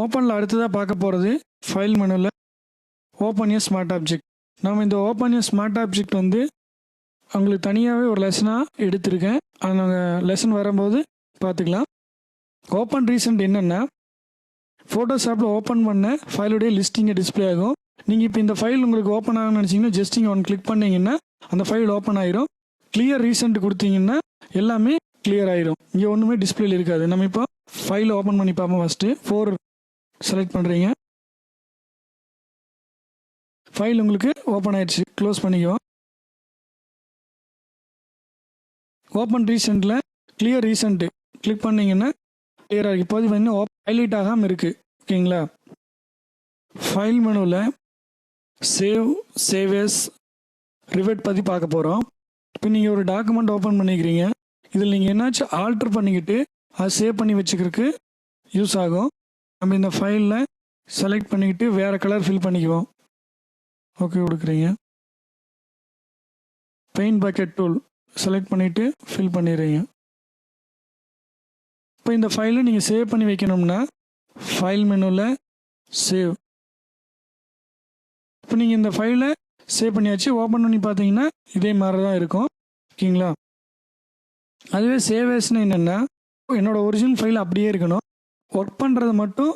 ஓப்பனில் அடுத்ததாக பார்க்க போகிறது ஃபைல் மெனுவில் ஓப்பன் ஏ ஸ்மார்ட் ஆப்ஜெக்ட் நம்ம இந்த ஓப்பன் ஏ ஸ்மார்ட் ஆப்ஜெக்ட் வந்து உங்களுக்கு தனியாகவே ஒரு லெசனாக எடுத்திருக்கேன். அது நாங்கள் லெசன் வரும்போது பார்த்துக்கலாம். ஓப்பன் ரீசன்ட் என்னென்னா ஃபோட்டோஷாப்பில் ஓப்பன் பண்ண ஃபைலுடைய லிஸ்டிங்கை டிஸ்ப்ளே ஆகும். நீங்கள் இப்போ இந்த ஃபைல் உங்களுக்கு ஓப்பன் ஆகணும்னு நினச்சிங்கன்னா ஜஸ்ட் இங்கே ஒன் கிளிக் பண்ணிங்கன்னா அந்த ஃபைல் ஓப்பன் ஆயிரும். கிளியர் ரீசன்ட் கொடுத்தீங்கன்னா எல்லாமே கிளியர் ஆயிரும். இங்கே ஒன்றுமே டிஸ்பிளேல இருக்காது. நம்ம இப்போ ஃபைல் ஓப்பன் பண்ணி பார்ப்போம் ஃபஸ்ட்டு ஃபோர் செலக்ட் பண்ணுறீங்க ஃபைல் உங்களுக்கு ஓப்பன் ஆயிடுச்சு. க்ளோஸ் பண்ணிக்குவோம் ஓப்பன் ரீசெண்டில் கிளியர் ரீசெண்ட்டு கிளிக் பண்ணிங்கன்னா கிளியர் ஆகி இப்போது வந்து ஹைலைட் ஆகாமல் இருக்குது ஓகேங்களா? ஃபைல் மெனுவில் சேவ் சேவேஸ் ரிவெட் பற்றி பார்க்க போகிறோம் இப்போ நீங்கள் ஒரு டாக்குமெண்ட் ஓப்பன் பண்ணிக்கிறீங்க. இதில் நீங்கள் என்னாச்சும் ஆல்ட்ரு பண்ணிக்கிட்டு அதை சேவ் பண்ணி வச்சுக்கிறதுக்கு யூஸ் ஆகும். நம்ம இந்த ஃபைலில் செலக்ட் பண்ணிக்கிட்டு வேறு கலர் ஃபில் பண்ணிக்குவோம். ஓகே கொடுக்குறீங்க. பெயிண்ட் பக்கெட் டூல் செலக்ட் பண்ணிவிட்டு ஃபில் பண்ணிடுறீங்க. இப்போ இந்த ஃபைலை நீங்கள் சேவ் பண்ணி வைக்கணும்னா ஃபைல் மெனுவில் சேவ் இப்போ நீங்கள் இந்த ஃபைலை சேவ் பண்ணியாச்சு ஓப்பன் பண்ணி பார்த்தீங்கன்னா இதே மாதிரி தான் இருக்கும். ஓகேங்களா? அதுவே சேவேஸ்னு என்னென்னா என்னோட ஒரிஜினல் ஃபைல் அப்படியே இருக்கணும். ஒர்க் பண்ணுறது மட்டும்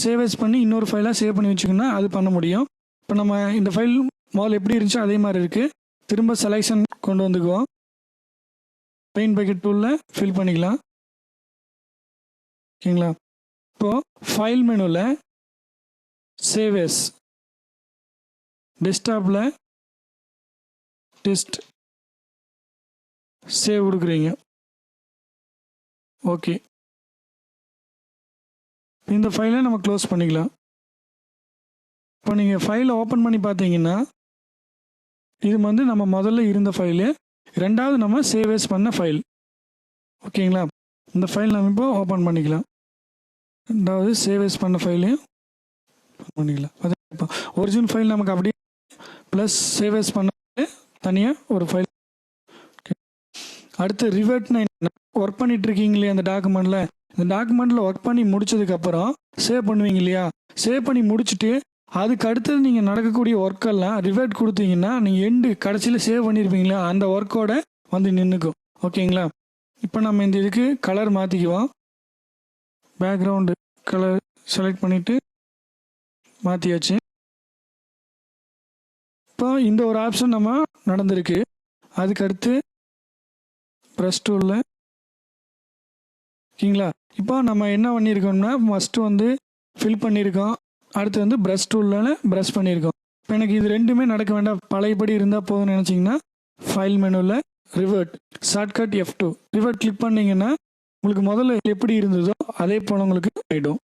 சேவேஸ் பண்ணி இன்னொரு ஃபைலாக சேவ் பண்ணி வச்சுக்கோன்னா அது பண்ண முடியும். இப்போ நம்ம இந்த ஃபைல் முதல்ல எப்படி இருந்துச்சோ அதே மாதிரி இருக்குது திரும்ப செலெக்ஷன் கொண்டு வந்துக்குவோம். பெயிண்ட் பக்கெட் டூலில் ஃபில் பண்ணிக்கலாம். ஓகேங்களா? இப்போது ஃபைல் மெனுவில் சேவேஸ் டெஸ்க்டாப்பில் டெஸ்ட் சேவ் கொடுக்குறீங்க. ஓகே. இந்த ஃபைலை நம்ம க்ளோஸ் பண்ணிக்கலாம். இப்போ நீங்கள் ஃபைலை ஓப்பன் பண்ணி பார்த்தீங்கன்னா இது வந்து நம்ம முதல்ல இருந்த ஃபைலு ரெண்டாவது நம்ம சேவேஸ் பண்ண ஃபைல் ஓகேங்களா? இந்த ஃபைல் நம்ம இப்போ ஓப்பன் பண்ணிக்கலாம். ரெண்டாவது சேவேஸ் பண்ண ஃபைலையும் பண்ணிக்கலாம். அது இப்போ ஒரிஜினல் ஃபைல் நமக்கு அப்படியே ப்ளஸ் சேவேஸ் பண்ண தனியாக ஒரு ஃபைல் அடுத்து ரிவர்ட்னா என்ன? ஒர்க் பண்ணிட்டு இருக்கீங்களே அந்த டாக்குமெண்ட்டில் இந்த டாக்குமெண்ட்டில் ஒர்க் பண்ணி முடிச்சதுக்கப்புறம் சேவ் பண்ணுவீங்க இல்லையா? சேவ் பண்ணி முடிச்சுட்டு அதுக்கு அடுத்தது நீங்கள் நடக்கக்கூடிய ஒர்க்கெல்லாம் ரிவர்ட் கொடுத்தீங்கன்னா நீங்கள் எண்டு கடைசியில் சேவ் பண்ணியிருப்பீங்களா அந்த ஒர்க்கோட வந்து நின்றுக்கும் ஓகேங்களா? இப்போ நம்ம இந்த இதுக்கு கலர் மாற்றிக்குவோம் பேக்ரவுண்டு கலர் செலக்ட் பண்ணிவிட்டு மாற்றியாச்சு இப்போ இந்த ஒரு ஆப்ஷன் நம்ம நடந்திருக்கு. அதுக்கடுத்து ப்ரெஸ் டூலில் ஓகேங்களா? இப்போ நம்ம என்ன பண்ணியிருக்கோம்னா ஃபஸ்ட்டு வந்து ஃபில் பண்ணியிருக்கோம் அடுத்து வந்து ப்ரஷ் டூலில் ப்ரஷ் பண்ணியிருக்கோம் இப்போ எனக்கு இது ரெண்டுமே நடக்க வேண்டாம். பழையபடி இருந்தால் போதும்னு நினச்சிங்கன்னா ஃபைல் மெனுவில் revert shortcut F two revert click பண்ணிங்கன்னா உங்களுக்கு முதல்ல எப்படி இருந்ததோ அதே போல் உங்களுக்கு ஆகிடும்